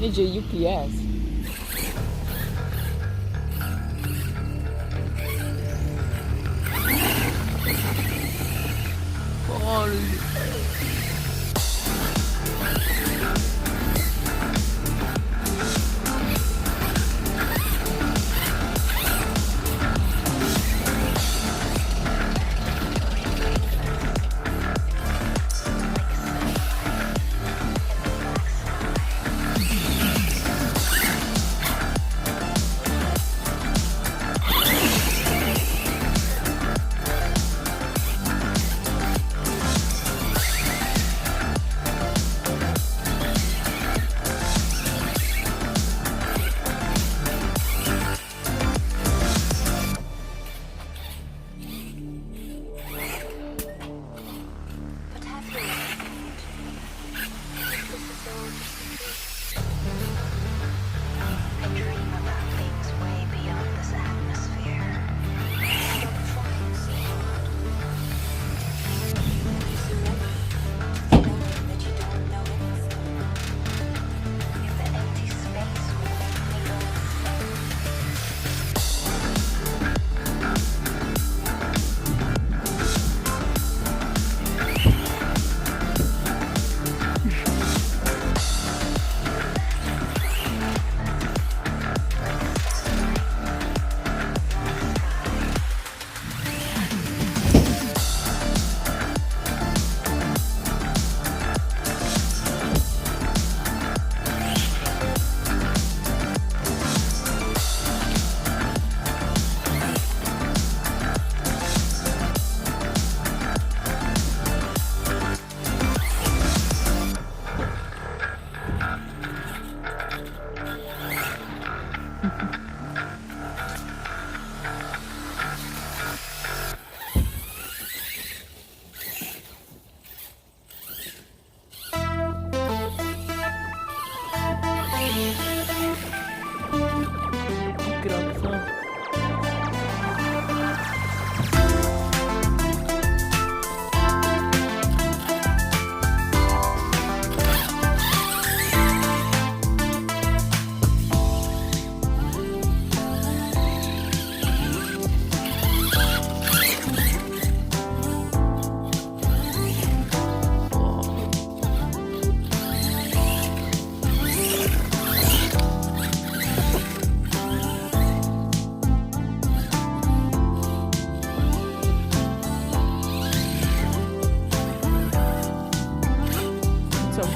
Need UPS.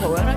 Co,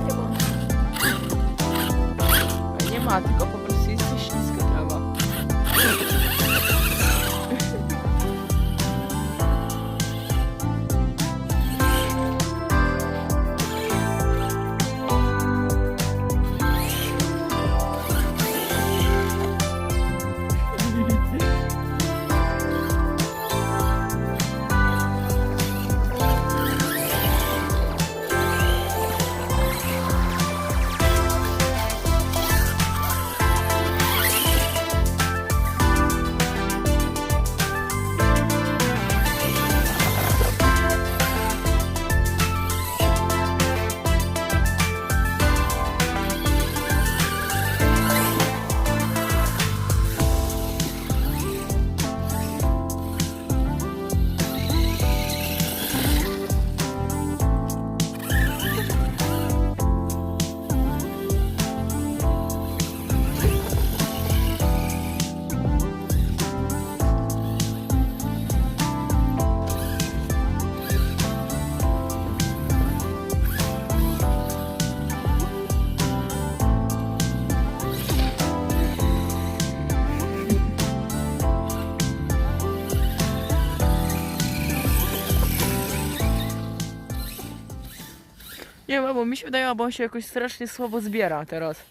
Nie ma, bo mi się wydaje, bo on się jakoś strasznie słabo zbiera teraz.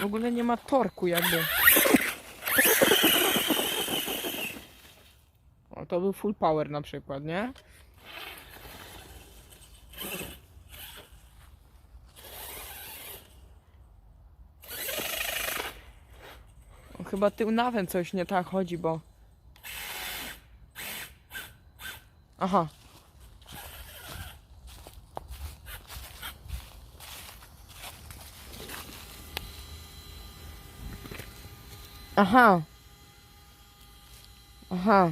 W ogóle nie ma torku jakby. To był full power na przykład, nie? Chyba tył nawem coś nie tak chodzi, bo... Aha. Aha. Aha.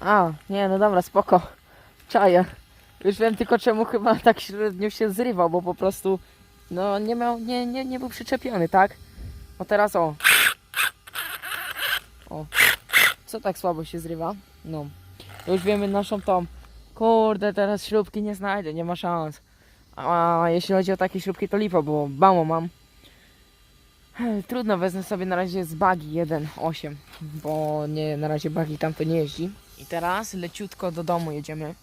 A, nie, no dobra, spoko. Czaję. Już wiem tylko czemu chyba tak średnio się zrywał, bo po prostu no nie miał, nie, nie, nie był przyczepiony, tak? No teraz o. O. Co tak słabo się zrywa? No. Już wiemy naszą tą. Kurde, teraz śrubki nie znajdę, nie ma szans. A jeśli chodzi o takie śrubki, to lipa, bo mało mam. Trudno, wezmę sobie na razie z bagi 1.8, bo nie, na razie bagi tam to nie jeździ. I teraz leciutko do domu jedziemy.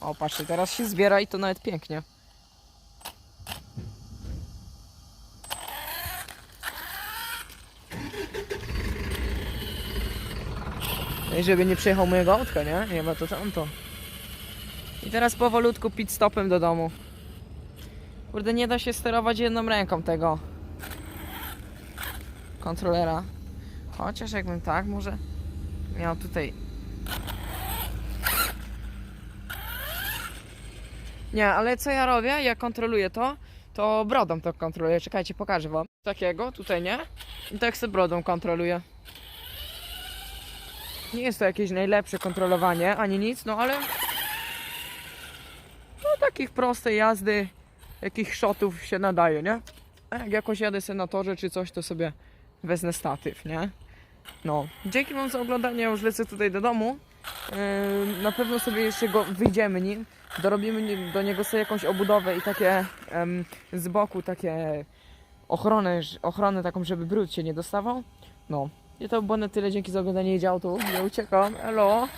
O, patrzcie, teraz się zbiera i to nawet pięknie. I żeby nie przejechał mojego autka, nie? Nie ma to tamto. I teraz powolutku pit stopem do domu. Kurde, nie da się sterować jedną ręką tego kontrolera. Chociaż jakbym tak może miał tutaj. Nie, ale co ja robię? Ja kontroluję to, to brodą to kontroluję. Czekajcie, pokażę wam. Takiego, tutaj nie? I tak sobie brodą kontroluję. Nie jest to jakieś najlepsze kontrolowanie, ani nic, no ale... No takich prostej jazdy, jakich shotów się nadaje, nie? A jak jakoś jadę sobie na torze czy coś, to sobie wezmę statyw, nie? No. Dzięki wam za oglądanie, już lecę tutaj do domu. Yy, na pewno sobie jeszcze go wyjdziemy nim. Dorobimy do niego sobie jakąś obudowę i takie z boku takie ochronę, ochronę taką, żeby brud się nie dostawał. No. I to było na tyle. Dzięki za oglądanie. Jedzie auto. Ja uciekam. Elo.